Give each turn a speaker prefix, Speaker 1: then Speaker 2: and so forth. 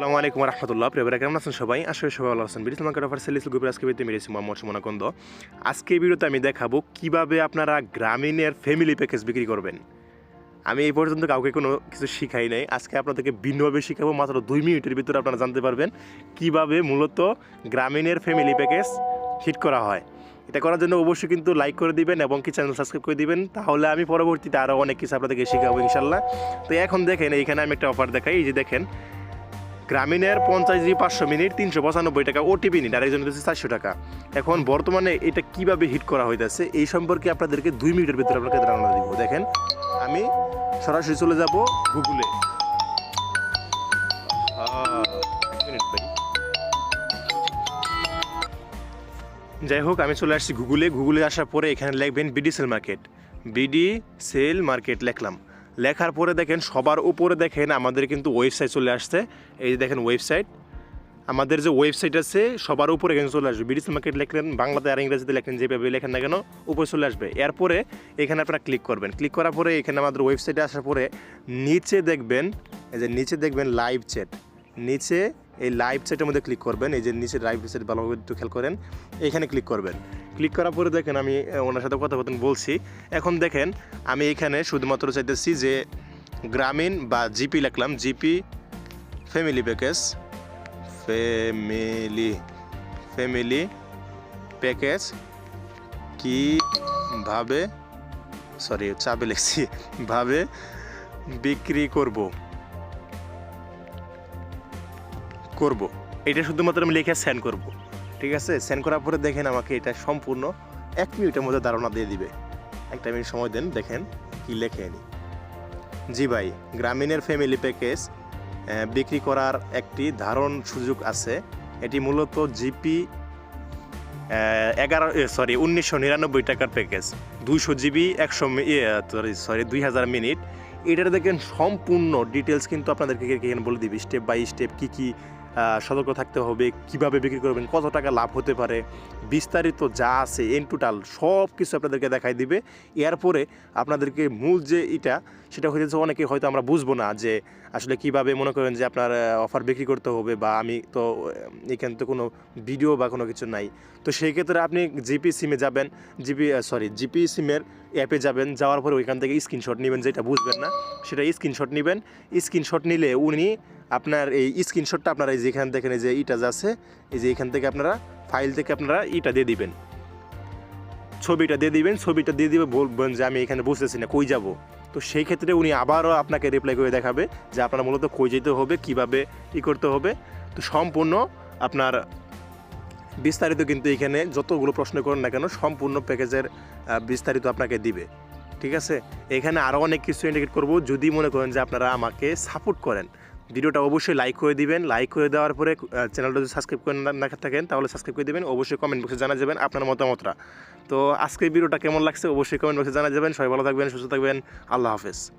Speaker 1: আসসালামু আলাইকুম রহমতুল্লাহ প্রিয় ভাইরা, কেমন আছেন সবাই? আসলে সবাই ভালো আছেন। বিডিস মার্কেট অফার সেলিস গ্রুপের আজকে ভিডিওতে মেরেছি মোহাম্মদ সুমনাকন্দ আজকে ভিডিওতে আমি দেখাবো কীভাবে আপনারা গ্রামীণের ফ্যামিলি প্যাকেজ বিক্রি করবেন। আমি এই পর্যন্ত কাউকে কোনো কিছু শিখাই নাই। আজকে আপনাদেরকে ভিন্নভাবে শিখাবো মাত্র দুই মিনিটের ভিতরে আপনারা জানতে পারবেন কীভাবে মূলত গ্রামীণের ফ্যামিলি প্যাকেজ হিট করা হয়। এটা করার জন্য অবশ্যই কিন্তু লাইক করে দিবেন এবং কি চ্যানেল সাবস্ক্রাইব করে দিবেন। তাহলে আমি পরবর্তীতে আরও অনেক কিছু আপনাদেরকে শেখাবো ইনশাল্লাহ তো এখন দেখেন এইখানে আমি একটা অফার দেখাই। এই যে দেখেন গ্রামীণের পঞ্চাশ জি, পাঁচশো মিনিট, তিনশো পঁচানব্বই টাকা ওটিপি নিট আরেকজন দিচ্ছে চারশো টাকা। এখন বর্তমানে এটা কীভাবে হিট করা হইতেছে, এই সম্পর্কে আপনাদেরকে দুই মিনিটের ভিতরে আপনাকে ধারণা দিব। দেখেন, আমি সরাসরি চলে যাব গুগলে। যাই হোক, আমি চলে আসছি গুগলে গুগলে আসার পরে এখানে লিখবেন BD sell market BD sell market লিখলাম। লেখার পরে দেখেন, সবার উপরে দেখেন আমাদের কিন্তু ওয়েবসাইট চলে আসছে। এই যে দেখেন ওয়েবসাইট, আমাদের যে ওয়েবসাইট আছে, সবার উপরে কিন্তু চলে আসবে। বিডিসি মার্কেট লেখলেন বাংলাতে আর ইংরেজিতে লেখেন, যেভাবে লেখেন না কেন, উপরে চলে আসবে। এরপরে এখানে আপনারা ক্লিক করবেন। ক্লিক করার পরে এখানে আমাদের ওয়েবসাইটে আসার পরে নিচে দেখবেন, এই যে নিচে দেখবেন লাইভ চ্যাট নিচে এই লাইভ চ্যাটের মধ্যে ক্লিক করবেন, এই যে নিচে লাইভ চ্যাট ভালোভাবে একটু খেয়াল করেন, এখানে ক্লিক করবেন। ক্লিক করার পরে দেখেন আমি ওনার সাথে কথা বলতেন বলছি। এখন দেখেন, আমি এখানে শুধুমাত্র চাইতেছি যে গ্রামীণ বা জিপি লিখলাম, GP family package family family package কীভাবে সরি চাপে লিখছি, ভাবে বিক্রি করব। করব। এটা শুধুমাত্র আমি লিখে সেন্ড করব। ঠিক আছে? সেন্ড করার পরে দেখেন আমাকে এটা সম্পূর্ণ এক মিনিটের মধ্যে ধারণা দিয়ে দিবে। একটা মিনিট সময় দেন, দেখেন কি লেখে নি। জি ভাই, গ্রামীণের ফ্যামিলি প্যাকেজ বিক্রি করার একটি ধারণ সুযোগ আছে। এটি মূলত জিপি এগারো সরি উনিশশো নিরানব্বই টাকার প্যাকেজ দুইশো জিবি, একশো সরি সরি দুই হাজার মিনিট। এটার দেখেন সম্পূর্ণ ডিটেলস কিন্তু আপনাদেরকে বলে দিবি। স্টেপ বাই স্টেপ কী কী সতর্ক থাকতে হবে, কীভাবে বিক্রি করবেন, কত টাকা লাভ হতে পারে, বিস্তারিত যা আছে এন টোটাল সব কিছু আপনাদেরকে দেখাই দিবে। এরপরে আপনাদেরকে মূল যে এটা, সেটা হয়েছে অনেকে হয়তো আমরা বুঝব না যে আসলে কীভাবে মনে করেন যে আপনার অফার বিক্রি করতে হবে বা আমি তো এখানে তো কোনো ভিডিও বা কোনো কিছু নাই। তো সেই ক্ষেত্রে আপনি জিপি সিমে যাবেন জিপি সরি জিপি সিমের অ্যাপে যাবেন, যাওয়ার পরে ওইখান থেকে স্ক্রিনশট নেবেন, যেটা বুঝবেন না, সেটা স্ক্রিনশট নেবেন। স্ক্রিনশট নিলে উনি আপনার এই স্ক্রিনশটটা আপনারা এই যেখান দেখেন, এই যে ইটা যে আছে, এই যে এখান থেকে আপনারা ফাইল থেকে আপনারা ইটা দিয়ে দিবেন। ছবিটা দিয়ে দিবেন, ছবিটা দিয়ে দিবে, বলবেন যে আমি এখানে বুঝতেছি না, কই যাব? তো সেই ক্ষেত্রে উনি আবারও আপনাকে রিপ্লাই করে দেখাবে যে আপনার মূলত কই যেতে হবে, কীভাবে ই করতে হবে। তো সম্পূর্ণ আপনার বিস্তারিত কিন্তু এখানে যতগুলো প্রশ্ন করেন না কেন, সম্পূর্ণ প্যাকেজের বিস্তারিত আপনাকে দিবে। ঠিক আছে? এখানে আরও অনেক কিছু ইন্ডিকেট করব। যদি মনে করেন যে আপনারা আমাকে সাপোর্ট করেন ভিডিওটা অবশ্যই লাইক করে দিবেন। লাইক করে দেওয়ার পরে চ্যানেলটা যদি সাবস্ক্রাইব করে না- থাকেন, তাহলে সাবস্ক্রাইব করে দেবেন। অবশ্যই কমেন্ট বক্সে জানা যাবেন আপনার মতামতটা। তো আজকের ভিডিওটা কেমন লাগছে? অবশ্যই কমেন্ট বক্সে জানা যাবেন। সবাই ভালো থাকবেন, সুস্থ থাকবেন। আল্লাহ হাফেজ।